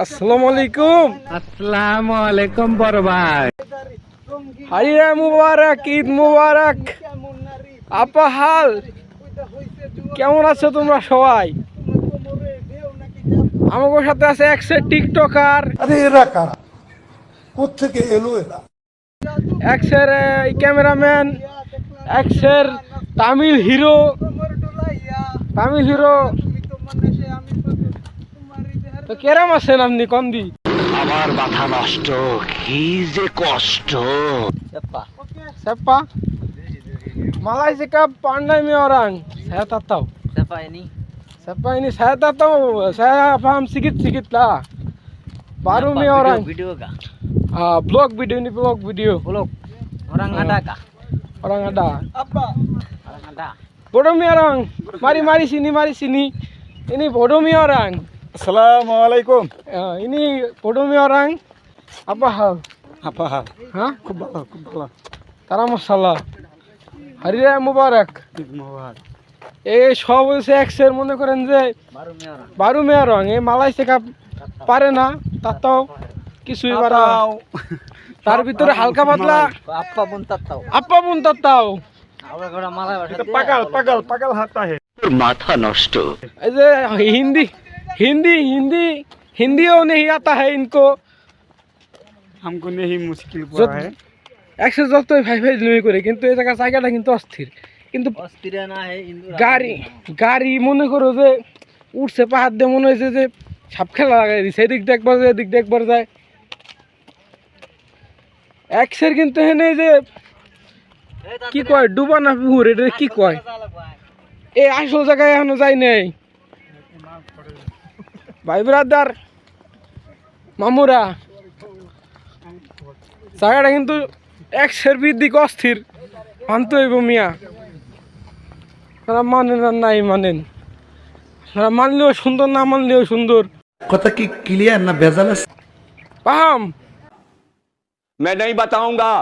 আসসালামু আলাইকুম। আসসালামু আলাইকুম বড় ভাই। হাইয়া মুবারক ঈদ মুবারক। আপা হাল কেমন আছো তোমরা সবাই? আমার সাথে আছে একশো টিকটকার। আরে এরা কারা? কোথেকে এলো এরা? একশের ক্যামেরাম্যান একশের তামিল হিরো। তামিল হিরো। তো কেরাম আছেন আপনি কন্দি আমার মাথা নষ্ট কি যে কষ্ট সেপ্পা মালাই pandai mi orang saya tak tahu Siapa ini? siapa ini saya tak tahu saya paham sedikit-sedikit lah baru Apa, mi video- orang Video kah? ah blog video ini blog video Belum. Orang Ah. ada kah? orang ada Orang ada. bodoh mi orang mari mari sini mari sini ini bodoh mi orang আসসালামু আলাইকুম। Ah, ini bodoh mi orang apa hal আপা খুব ভালো খুব ভালো। তারা hari raya mubarak এই সব হচ্ছে এক্সের মনে করেন যে Baru mi orang. বারো মেয়া রং। এই মালাই শেখা পারে না তাও কিছুই পারে না। তার ভিতরে হালকা পাতলা Kau apa pun tak tahu. আপা বোন তাও Orang orang malah bahasa এটা dia. পাগল পাগল পাগল হাতা হে মাথা নষ্ট। এই যে হিন্দি হিন্দি হিন্দি হিন্দিও নেই আতা है इनको हमको नहीं मुश्किल जो- একশো যতই ভাই ভাই জমি করে কিন্তু এই জায়গার জায়গাটা কিন্তু অস্থির কিন্তু Austria na hai Hindu. গাড়ি গাড়ি মনে করো যে উঠছে পাহাড় দিয়ে মনে হয়েছে যে সাপ খেলা লাগাই দিছে এদিক দিয়ে একবার যায় এদিক দিয়ে একবার যায় এক্সের কিন্তু এখানে যে কি কয় ডুবা না পুকুর এটা কি কয় এই আসল জায়গায় এখনো যাই নাই ভাই ব্রাদার মামুরা জায়গাটা কিন্তু একশের দিকে অস্থির মানতে হইব মিয়া তারা মানেন আর নাই মানেন তারা মানলেও সুন্দর না মানলেও সুন্দর কথা কি ক্লিয়ার না ভেজাল আছে পাহাম मैं नहीं बताऊंगा